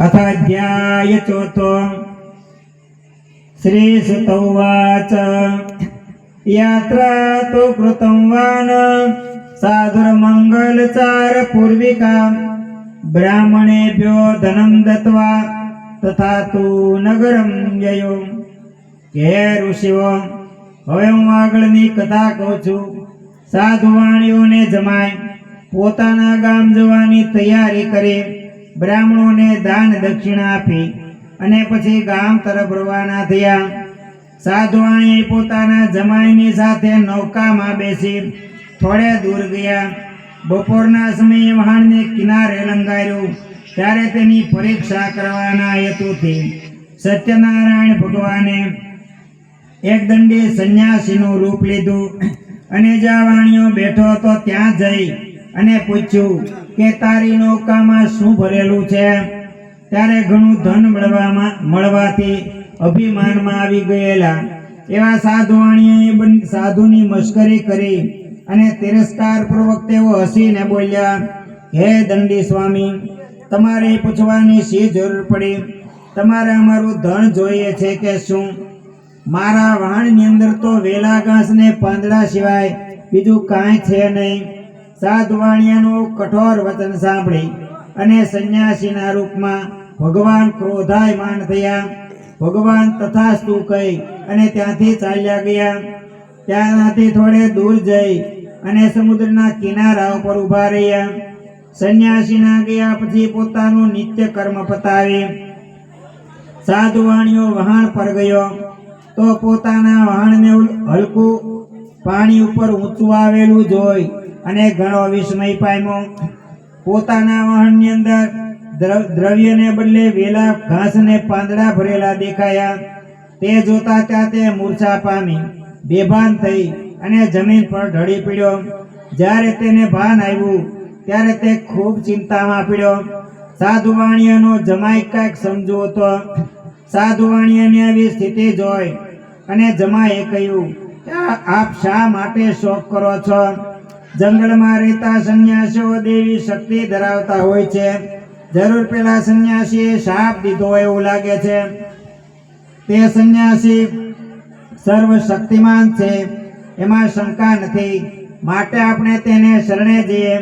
अथ अध्याय चौथो श्रीसुत उवाच यात्रा तु कृतं वान साधुर्मङ्गलचार पूर्विका ब्राह्मणेभ्यो धनं दत्त्वा તથા તું નગરમ ગયો કે ઋષિઓ હવે હું આગળની કથા કહું છું સાધુ વાણીઓને જમાય પોતાના ગામ જવાની તૈયારી કરી બ્રાહ્મણોને દાન દક્ષિણા આપી અને પછી ગામ તરફ રવાના થયા. સાધુવાણીએ પોતાના જમાઈની સાથે નૌકામાં બેસી થોડે દૂર ગયા. બપોરના સમયે વહાણને કિનારે લંગાર્યું. ત્યારે તેની પરીક્ષા કરવાના હેતુથી સત્યનારાયણ ભગવાને એક દંડી સંન્યાસીનું રૂપ લીધું અને જ્યાં વાણીઓ બેઠો હતો ત્યાં જઈ અને પૂછ્યું કે તારી નૌકામાં શું ભરેલું છે? ત્યારે ઘણું ધન મળવામાં, મળવાથી અભિમાનમાં આવી ગયેલા. એવા સાધુવાણીએ સાધુની મશ્કરી કરી અને તિરસ્કારપૂર્વક તેઓ હસીને બોલ્યા, હે દંડી સ્વામી, તમારે પૂછવાની શી જરૂર પડી? તમારે અમારું ધન જોઈએ છે કે શું? મારા વાણની અંદર તો વેલા ઘાસ ને પાંદડા સિવાય બીજું કાંઈ છે નહીં. સાધુવાણિયાનું કઠોર વચન સાંભળી અને સંન્યાસીના રૂપમાં ભગવાન ક્રોધાયમાન થયા. ભગવાન તથાસ્તુ કહી અને ત્યાંથી ચાલ્યા ગયા. ત્યાંથી થોડે દૂર જઈ અને સમુદ્રના કિનારા ઉપર ઊભા રહ્યા. સંન્યાસીના ગયા પછી પોતાનું નિત્ય કર્મ પતાવી. સાધુવાણીઓ વહાણ પર ગયો. તો પોતાના વહાણને હલકું પાણી ઉપર ઊંચું આવેલું જોઈ અને ઘણો વિસ્મય પામ્યો. પોતાના વાહનની અંદર દ્રવ- દ્રવ્યને બદલે વેલા ઘાસ અને પાંદડા ભરેલા દેખાયા. તે જોતા ત્યાં તે મૂર્છા પામી, બેભાન થઈ અને જમીન પર ઢળી પડ્યો. જ્યારે તેને ભાન આવ્યું, ત્યારે તે ખૂબ ચિંતામાં પડ્યો. સાધુવાણીયાનો જમાઈ કાંઈક સમજુ હતો. સાધુવાણીયાની આવી સ્થિતિ જોઈ અને જમાએ કહ્યું આપ શા માટે શોક કરો છો? જંગલમાં રહેતા સંન્યાસીઓ દેવી શક્તિ ધરાવતા હોય છે. જરૂર પેલા સંન્યાસીએ શાપ દીધો હોય એવું લાગે છે. તે સંન્યાસી સર્વ શક્તિમાન છે. એમાં શંકા નથી. માટે આપણે તેને શરણે જઈએ.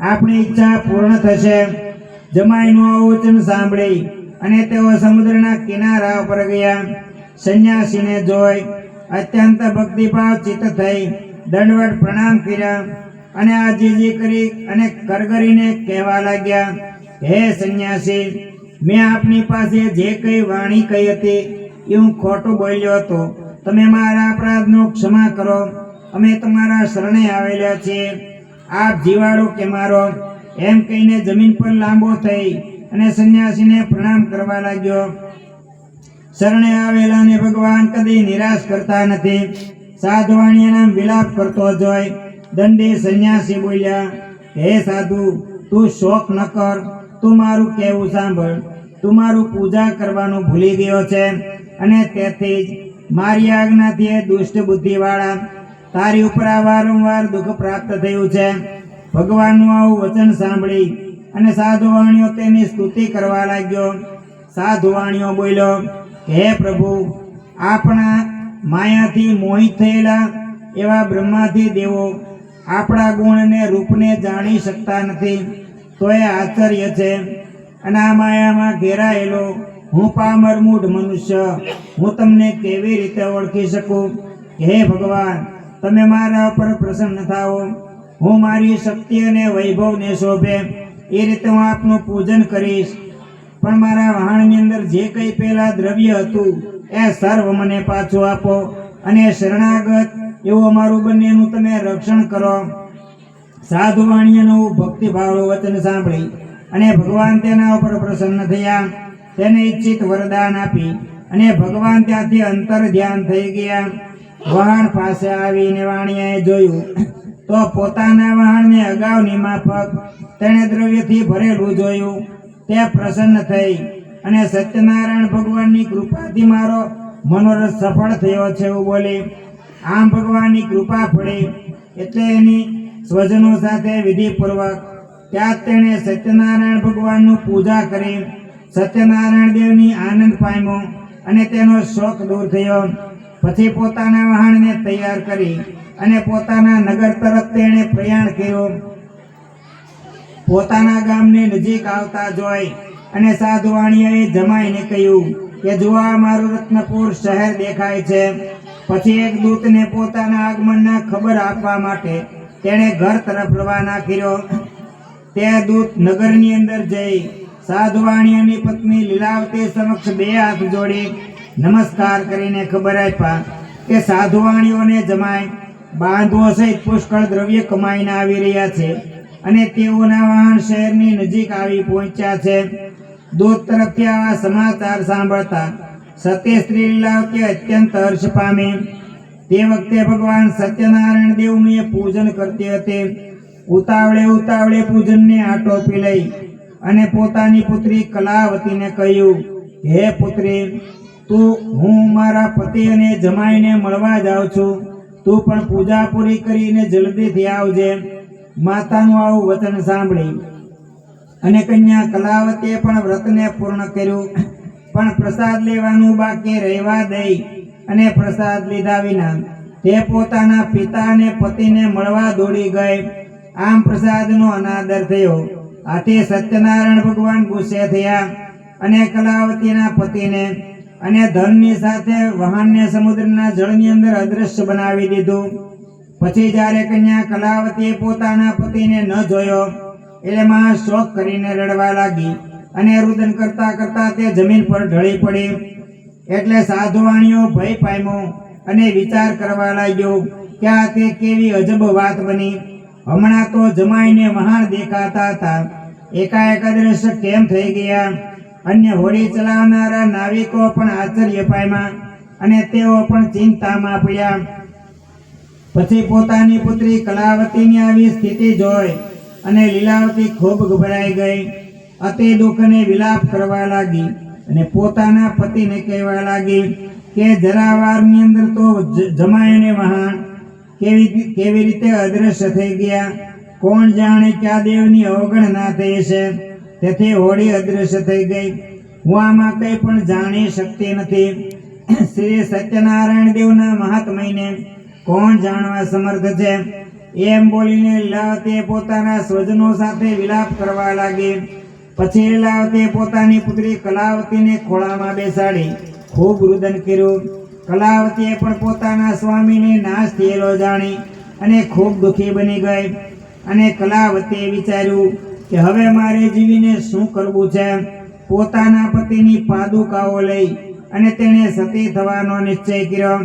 આપણી ઈચ્છા પૂર્ણ થશે. જમાઈનું અવચન સાંભળી અને તેઓ સમુદ્રના કિનારા ઉપર ગયા. સંન્યાસીને જોઈ. અત્યંત ભક્તિભાવ ચિત્ત થઈ. દંડવટ પ્રણામ કર્યા. અને આ જીજી કરી અને કરગરીને કહેવા લાગ્યા, હે સંન્યાસી, મેં આપની પાસે જે કઈ વાણી કહી હતી એ હું ખોટું બોલ્યો હતો. તમે મારા અપરાધનો ક્ષમા કરો. અમે તમારા શરણે આવેલા છીએ. આપ જીવાડો કે મારો. એમ કહીને જમીન પર લાંબો થઈ અને સંન્યાસીને પ્રણામ કરવા લાગ્યો. શરણે આવેલાને ભગવાન કદી નિરાશ કરતા નથી. સાધવાણીના વિલાપ કરતો જોઈ દંડી સંન્યાસી બોલ્યા, હે સાધુ, તું શોક ન કર. તું મારું કહેવું સાંભળ. તું મારું પૂજા કરવાનું ભૂલી ગયો છે અને તેથી જ મારી આજ્ઞાથી દુષ્ટ બુદ્ધિવાળા તારી ઉપર આ વારંવાર દુઃખ પ્રાપ્ત થયું છે. ભગવાનનું આવું વચન સાંભળી અને સાધુવાણીઓ તેની સ્તુતિ કરવા લાગ્યો. સાધુવાણીઓ બોલ્યો, હે પ્રભુ, આપણા માયાથી મોહિત થયેલા એવા બ્રહ્માથી દેવો આપણા ગુણ અને રૂપને જાણી શકતા નથી. તો એ આશ્ચર્ય છે. અને આ માયામાં ઘેરાયેલો, હું પામર મૂઢ મનુષ્ય. હું તમને કેવી રીતે ઓળખી શકું? હે ભગવાન, તમે મારા ઉપર પ્રસન્ન થાઓ. હું મારી શક્તિ અને વૈભવને શોભે. એ રીતે હું આપનું પૂજન કરીશ. પણ મારા વહાણની અંદર જે કંઈ પહેલાં દ્રવ્ય હતું, એ સર્વ મને પાછું આપો અને શરણાગત એવું અમારું બંનેનું તમે રક્ષણ કરો. સાધુ વાણિયાનું ભક્તિભાવ વચન સાંભળી અને ભગવાન તેના ઉપર પ્રસન્ન થયા. તેને ઈચ્છિત વરદાન આપી અને ભગવાન ત્યાંથી અંતર ધ્યાન થઈ ગયા. વહાણ પાસે આવીને વાણિયાએ જોયું, તો પોતાના વહાણને અગાઉની માફક તેણે દ્રવ્યથી ભરેલું જોયું. તે પ્રસન્ન થઈ અને સત્યનારાયણ ભગવાનની કૃપાથી મારો મનોરથ સફળ થયો છે એવું બોલી આમ ભગવાનની કૃપા પડે એટલે એની સ્વજનો સાથે વિધિપૂર્વક ત્યાં તેણે સત્યનારાયણ ભગવાનનું પૂજા કરી. સત્યનારાયણ દેવની આનંદ પામ્યો અને તેનો શોખ દૂર થયો. પછી પોતાના વહાણને તૈયાર કરી અને પોતાના નગર તરફ તેણે પ્રયાણ કર્યું. પોતાના ગામને નજીક આવતા જોઈ અને સાધુવાણીએ જમાઈને કહ્યું કે, જુઓ મારું રત્નપુર શહેર દેખાય છે. પછી એક દૂતને પોતાના આગમનના ખબર આપવા માટે તેણે ઘર તરફ રવાના કર્યો તે દૂત નગરની અંદર જઈ સાધુવાણીની પત્ની લીલાવતી સમક્ષ બે હાથ જોડી નમસ્કાર કરીને ખબર આપ્યા કે સાધુવાણીઓને જમાય. બાંધવો સહિત પુષ્કળ દ્રવ્ય કમાઈને આવી રહ્યા છે અને તેઓના વાહન શહેરની નજીક આવી પહોંચ્યા છે. દૂત તરફથી આવા સમાચાર સાંભળતા સત્ય સ્ત્રી લીલાવતી અત્યંત હર્ષ પામી. તે વખતે ભગવાન સત્યનારાયણ દેવનું પૂજન કરતી હતી. ઉતાવળે ઉતાવળે પૂજનને આટોપી લઈ અને પોતાની પુત્રી કલાવતીને કહ્યું, હે પુત્રી, તું, હું મારા પતિ અને જમાઈને મળવા જાઉં છું. તું પણ પૂજા પૂરી કરીને જલ્દીથી આવજે. માતાનું આવું વચન સાંભળી. અને કન્યા કલાવતીએ પણ વ્રતને પૂર્ણ કર્યું. પણ પ્રસાદ લેવાનું બાકી રહેવા દઈ અને પ્રસાદ લીધા વિના તે પોતાના પિતા અને પતિને મળવા દોડી ગઈ. આમ પ્રસાદનો અનાદર થયો. આથી સત્યનારાયણ ભગવાન ગુસ્સે થયા અને કલાવતીના પતિને અને ધનની સાથે વાહનને સમુદ્રના જળની અંદર અદૃશ્ય બનાવી દીધું. પછી જ્યારે કન્યા કલાવતીએ પોતાના પતિને ન જોયો, એટલે મહા શોક કરીને રડવા લાગી. અને રુદન કરતા કરતા તે જમીન પર ઢળી પડી. એટલે સાધુવાણીઓ ભય પામ્યો અને વિચાર કરવા લાગ્યો કે આ તે કેવી અજબ વાત બની. હમણાં તો જમાઈને મહાન દેખાતા હતા. એકાએક દ્રશ્ય કેમ થઈ ગયા? અન્ય હોડી ચલાવનારા નાવિકો પણ આશ્ચર્ય પામ્યા અને તેઓ પણ ચિંતામાં પડ્યા. પછી પોતાની પુત્રી કલાવતીની આવી સ્થિતિ જોઈ અને લીલાવતી ખૂબ ગભરાઈ ગઈ. અતિ દુઃખને વિલાપ કરવા લાગી અને પોતાના પતિને કહેવા લાગી કે જરાવારની અંદર તો જ- જમાઈને વહાણ. કેવી કેવી રીતે અદ્રશ્ય થઈ ગયા? કોણ જાણે ક્યાં દેવની અવગણના થઈ છે? તેથી હોળી અદ્રશ્ય થઈ ગઈ. હું આમાં કંઈ પણ જાણી શકતી નથી. શ્રી સત્યનારાયણ દેવના મહાત્મયને કોણ જાણવા સમર્થ છે? એમ બોલીને લીલાવતીએ પોતાના સ્વજનો સાથે વિલાપ કરવા લાગી. પછી લીલાવતીએ પોતાની પુત્રી કલાવતીને ખોળામાં બેસાડી ખૂબ રુદન કર્યું. કલાવતીએ પણ પોતાના સ્વામીને નાશ થયેલો જાણી અને ખૂબ દુઃખી બની ગઈ. અને કલાવતીએ વિચાર્યું કે હવે મારે જીવીને શું કરવું છે? પોતાના પતિની પાદુકાઓ લઈ અને તેણે સતી થવાનો નિશ્ચય કર્યો.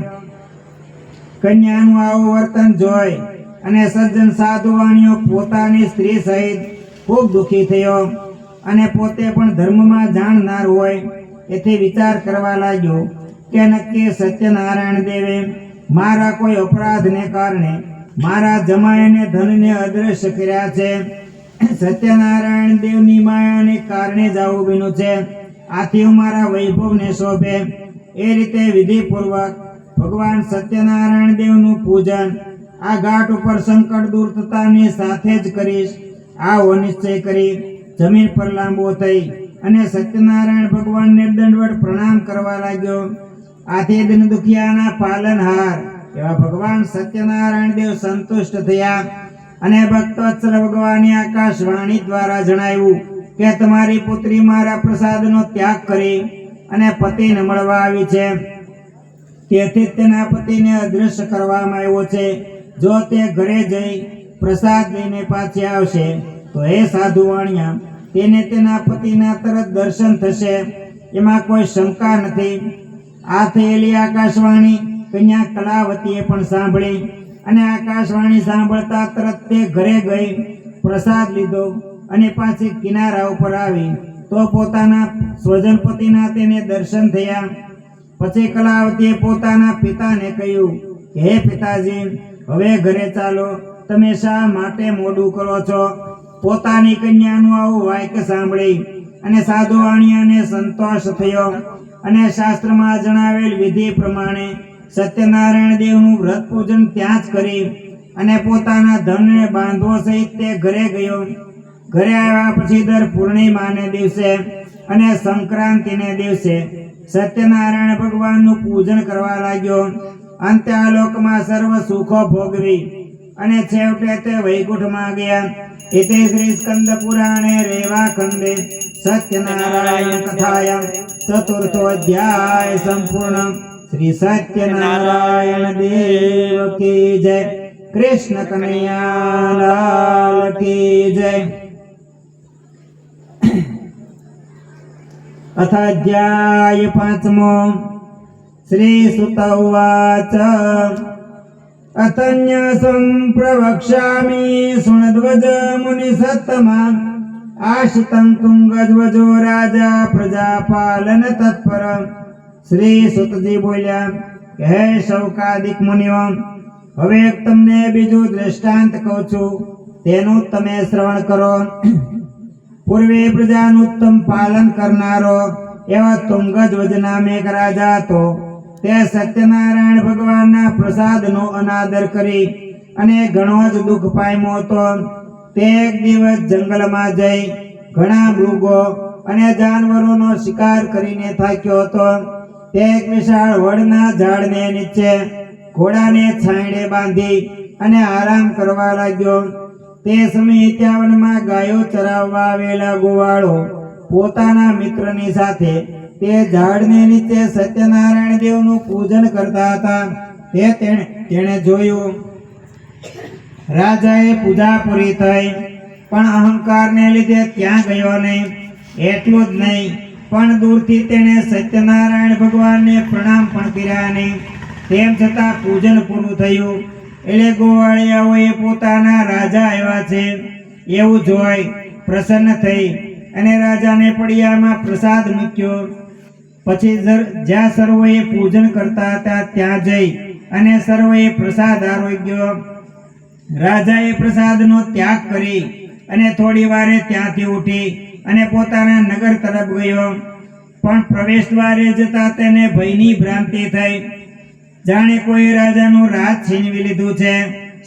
કન્યાનું આવું વર્તન જોઈ અને સજ્જન સાધુવાણીઓ પોતાની સ્ત્રી સહિત ખૂબ દુઃખી થયો. અને પોતે પણ ધર્મમાં જાણનાર હોય એથી વિચાર કરવા લાગ્યો કે નક્કી સત્યનારાયણ દેવે મારા કોઈ અપરાધને કારણે મારા જમાયને ધનને અદ્રશ્ય કર્યા છે. સત્યનારાયણ દેવની માયાને કારણે જ બીનું છે. આથી હું મારા વૈભવને શોભે. એ રીતે વિધિપૂર્વક ભગવાન સત્યનારાયણ દેવનું પૂજન આ ઘાટ ઉપર સંકટ દૂર થતાની સાથે જ કરીશ. આવો નિશ્ચય કરી જમીન પર લાંબો થઈ અને સત્યનારાયણ ભગવાનને દંડવટ પ્રણામ કરવા લાગ્યો. આથી દિન દુખિયાના પાલનહાર એવા ભગવાન સત્યનારાયણ દેવ સંતુષ્ટ થયા અને ભક્તવત્સલ ભગવાનની આકાશવાણી દ્વારા જણાવ્યું કે તમારી પુત્રી મારા પ્રસાદનો ત્યાગ કરી અને પતિને મળવા આવી છે. તેથી તેના પતિને અદૃશ્ય કરવામાં આવ્યો છે. જો તે ઘરે જઈ પ્રસાદ લઈને પાછી આવશે, તો હે સાધુ વાણિયા તેને તેના પતિના તરત દર્શન થશે. એમાં કોઈ શંકા નથી. આ થયેલી આકાશવાણી કન્યા કલાવતીએ પણ સાંભળી અને આકાશવાણી સાંભળતા તરત તે ઘરે ગઈ, પ્રસાદ લીધો અને પાછી કિનારા ઉપર આવી. તો પોતાના સ્વજન પતિના તેને દર્શન થયા. પછી કલાવતીએ પોતાના પિતાને કહ્યું, હે પિતાજી, હવે ઘરે ચાલો. તમે શા માટે મોડું કરો છો? પોતાની કન્યાનું આવું વાક્ય સાંભળી અને સાધુ વાણિયાને સંતોષ થયો. અને શાસ્ત્રમાં જણાવેલ વિધિ પ્રમાણે સત્યનારાયણ દેવનું વ્રત પૂજન ત્યાં જ કરી અને પોતાના ધનને બાંધવો સહિત તે ઘરે ગયો. ઘરે આવ્યા પછી દર પૂર્ણિમાને દિવસે અને સંક્રાંતિને દિવસે સત્યનારાયણ ભગવાનનું પૂજન કરવા લાગ્યો. અંતે આ લોકમાં સર્વ સુખો ભોગવી અને છેવટે તે વૈકુંઠમાં ગયા. ઇતિ શ્રી સ્કંદ પુરાણે રેવા ખંડે સત્યનારાયણ કથાયામ ચતુર્થો અધ્યાય સંપૂર્ણ શ્રી સત્યનારાયણ દેવ કી જય. કૃષ્ણ કનૈયાલાલ કી જય. અથ અધ્યાય પાંચમો. શ્રી સુત ઉવાચ પ્રવક્ષ્યામિ સુણધ્વજ મુનિ સત્તમા આશિतं તુંગધ્વજો રાજા પ્રજાપાલન તત્પર શ્રી સુતજી બોલ્યા હે શૌકાદિક મુનિઓ હવે તમને બીજું દ્રષ્ટાંત કહું છું. તેનું તમે શ્રવણ કરો. પૂર્વે પ્રજાનું ઉત્તમ પાલન કરનારો એવા તુંગધ્વજ નામે એક રાજા હતો. તે સત્યનારાયણ ભગવાનના પ્રસાદનો અનાદર કરી અને ઘણો જ દુઃખ પામ્યો હતો. તે એક દિવસ જંગલમાં જઈ ઘણા મૃગો અને જાનવરોનો શિકાર કરીને થાક્યો હતો. તે એક વિશાળ વડના ઝાડને નીચે ઘોડાને છાંયડે બાંધી અને આરામ કરવા લાગ્યો. તે સમયે ત્યાં ગાયો ચરાવવા આવેલા ગોવાળો પોતાના મિત્રની સાથે તે ઝાડને નીચે સત્યનારાયણ દેવનું પૂજન કરતા હતા. તે તેણે જોયું, રાજાએ પૂજા પૂરી થઈ, પણ અહંકારને લીધે ત્યાં ગયો નહીં? એટલું જ નહીં, પણ દૂરથી તેણે સત્યનારાયણ ભગવાનને પ્રણામ પણ કર્યા નહીં. તેમ છતાં પૂજન પૂરું થયું. એટલે ગોવાળિયાઓએ પોતાના રાજા આવ્યા છે. એવું જોઈ પ્રસન્ન થઈ અને રાજાને પડિયામાં પ્રસાદ મૂક્યો. પછી જ્યાં સર્વોએ પૂજન કરતા હતા, ત્યાં જઈ અને સર્વોએ પ્રસાદ આરોગ્ય રાજાએ પ્રસાદનો ત્યાગ કરી અને થોડી વારે ત્યાંથી ઉઠી અને પોતાના નગર તરફ ગયો. પણ પ્રવેશ દ્વારે જતા તેને ભયની ભ્રાંતિ થઈ. જાણે કોઈ રાજાનું રાજ છીનવી લીધું છે.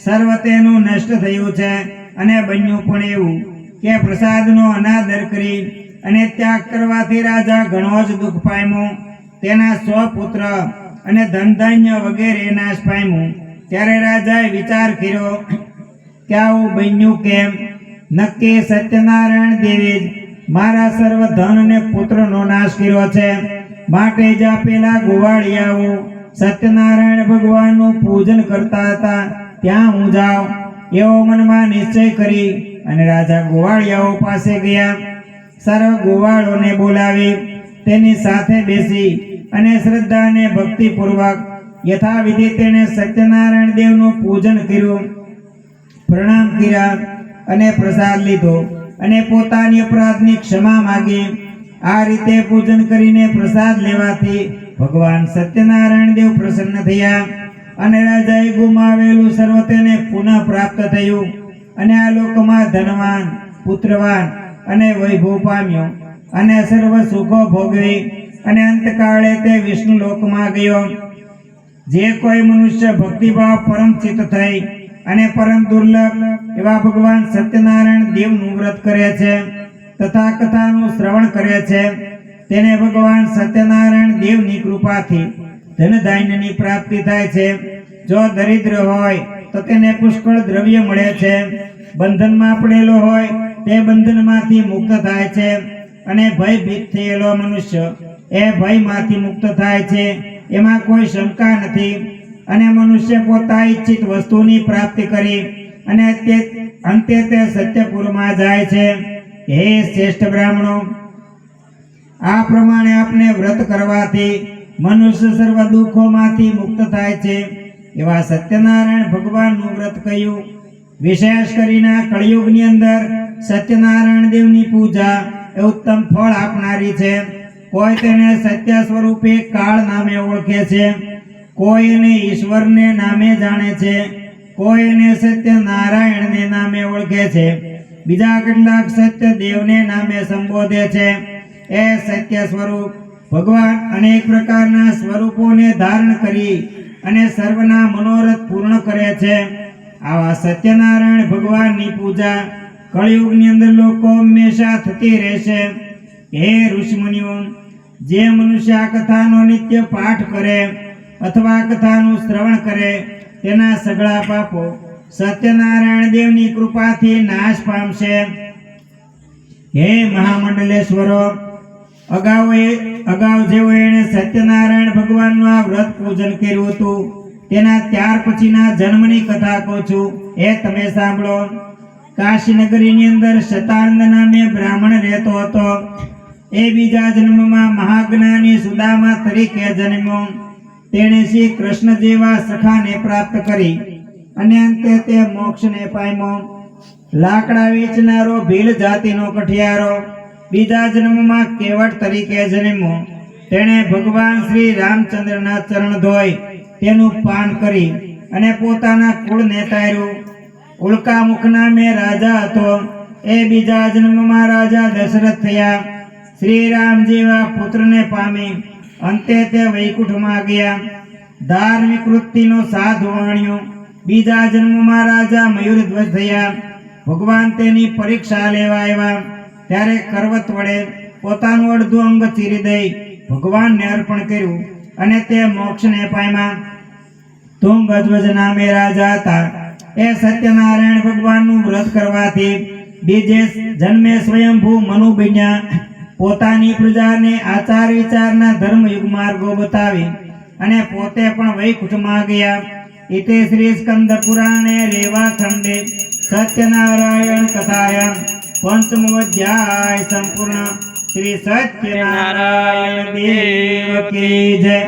સર્વ તેનું નષ્ટ થયું છે અને બન્યું પણ એવું કે પ્રસાદનો અનાદર કરી અને ત્યાગ કરવાથી રાજા ઘણો જ દુઃખ પામ્યો. તેના સો પુત્ર અને ધન ધાન્ય વગેરે નાશ પામ્યું. ત્યારે રાજાએ વિચાર કર્યો કે આવું બન્યું કેમ? નક્કી સત્યનારાયણ દેવી મારા સર્વ ધન અને પુત્રનો નાશ કર્યો છે. માટે જ પેલા ગોવાળિયાઓ સત્યનારાયણ ભગવાનનું પૂજન કરતા હતા. ત્યાં હું જાઉં એવો મનમાં નિશ્ચય કરી અને રાજા ગોવાળિયાઓ પાસે ગયા. સર્વ ગોવાળોને બોલાવી તેની સાથે બેસી અને શ્રદ્ધા અને ભક્તિપૂર્વક યથાવિધિ તેણે સત્યનારાયણ દેવનું પૂજન કર્યું, પ્રણામ કર્યા અને પ્રસાદ લીધો અને પોતાની અપરાધની ક્ષમા માગી. આ રીતે પૂજન કરીને પ્રસાદ લેવાથી ભગવાન સત્યનારાયણ દેવ પ્રસન્ન થયા અને રાજાએ ગુમાવેલું સર્વ તેને પુનઃ પ્રાપ્ત થયું અને આ લોકમાં ધનવાન, પુત્રવાન અને વૈભવ પામ્યો. અને સર્વ સુખો ભોગવી અને અંતકાળે તે વિષ્ણુ લોકમાં ગયો. જે કોઈ મનુષ્ય ભક્તિભાવ પરમ ચિત્ત થઈ અને પરમ દુર્લભ એવા ભગવાન સત્યનારાયણ દેવનું વ્રત કરે છે તથા કથાનું શ્રવણ કરે છે, તેને ભગવાન સત્યનારાયણ દેવની કૃપાથી ધન ધાન્યની પ્રાપ્તિ થાય છે. જો દરિદ્ર હોય તો તેને પુષ્કળ દ્રવ્ય મળે છે. બંધનમાં પડેલો હોય તે બંધનમાંથી મુક્ત થાય છે અને ભયભીત થયેલો મનુષ્ય એ ભયમાંથી મુક્ત થાય છે. એમાં કોઈ શંકા નથી અને મનુષ્ય પોતા ઈચ્છિત વસ્તુની પ્રાપ્તિ કરી અને તે અંતે તે સત્યપુરમાં જાય છે. હે શ્રેષ્ઠ બ્રાહ્મણો, આ પ્રમાણે આપણે વ્રત કરવાથી મનુષ્ય સર્વ દુઃખોમાંથી મુક્ત થાય છે. એવા સત્યનારાયણ ભગવાનનું વ્રત કહ્યું વિશેષ કરીને કળિયુગની અંદર સત્યનારાયણ દેવની પૂજા એ ઉત્તમ ફળ આપનારી છે. કોઈ તેને સત્ય સ્વરૂપે કાળ નામે ઓળખે છે. કોઈ એને ઈશ્વરને નામે જાણે છે. કોઈ એને સત્ય નારાયણને નામે ઓળખે છે. બીજા કેટલાક સત્ય દેવને નામે સંબોધે છે. એ સત્ય સ્વરૂપ ભગવાન અનેક પ્રકારના સ્વરૂપોને ધારણ કરી અને સર્વના મનોરથ પૂર્ણ કરે છે. આવા સત્યનારાયણ ભગવાનની પૂજા કળિયુગની અંદર લોકો હંમેશા થતી રહેશે. હે ઋષિમુનિઓ, જે મનુષ્ય આ કથાનો નિત્ય પાઠ કરે અથવા કથાનું શ્રવણ કરે, તેના સગળા પાપો સત્યનારાયણ દેવની કૃપાથી નાશ પામશે. હે મહામંડલેશ્વરો અગાઉ એ અગાઉ જેઓ એણે સત્યનારાયણ ભગવાનનું આ વ્રત પૂજન કર્યું હતું, તેના ત્યાર પછીના જન્મની કથા કહું છું. એ તમે સાંભળો. કાશીનગરીની અંદર શતાનંદ નામે બ્રાહ્મણ રહેતો હતો. એ બીજા જન્મમાં મહાજ્ઞાની સુદામા તરીકે જન્મ્યો. તેણે શ્રી કૃષ્ણ જેવા સખાને પ્રાપ્ત કરી અને અંતે તે મોક્ષને પામ્યો. લાકડા વેચનારો ભીલ જાતિનો કઠિયારો બીજા જન્મમાં કેવટ તરીકે જન્મ્યો. તેણે ભગવાન શ્રી રામચંદ્રના ચરણ ધોઈ તેનું પાન કરી અને પોતાના કુળને તાર્યું. ઉલ્કા મુખ નામે રાજા હતો. એ બીજા જન્મમાં રાજા દશરથ થયા. શ્રી રામ જેવા પુત્રને પામી. અંતે તે વૈકુંઠમાં ગયા. ધાર્મિક વૃત્તિનો સાધુ વણ્યો બીજા જન્મમાં રાજા મયુરધ્વજ થયા. ભગવાન તેની પરીક્ષા લેવા આવ્યા. ત્યારે કરવત વડે પોતાનું અડધું અંગ ચીરી દઈ ભગવાનને અર્પણ કર્યું અને તે મોક્ષને પામ્યા. તુંગધ્વજ નામે રાજા હતા. એ સત્યનારાયણ ભગવાનનું વ્રત કરવાથી બીજે જન્મે સ્વયંભૂ મનુ બન્યા. પોતાની પ્રજાને આચાર વિચારના ધર્મયુગ માર્ગો બતાવી અને પોતે પણ વૈકુંઠમાં ગયા. ઇતે શ્રી સ્કંદ પુરાણે રેવા ખંડે સત્યનારાયણ કથાયા. પંચમો અધ્યાય સંપૂર્ણ. શ્રી સત્યનારાયણ દેવ કી જય.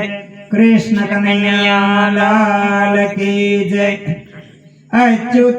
કૃષ્ણ કનૈયા લાલ કી જય. 哎，就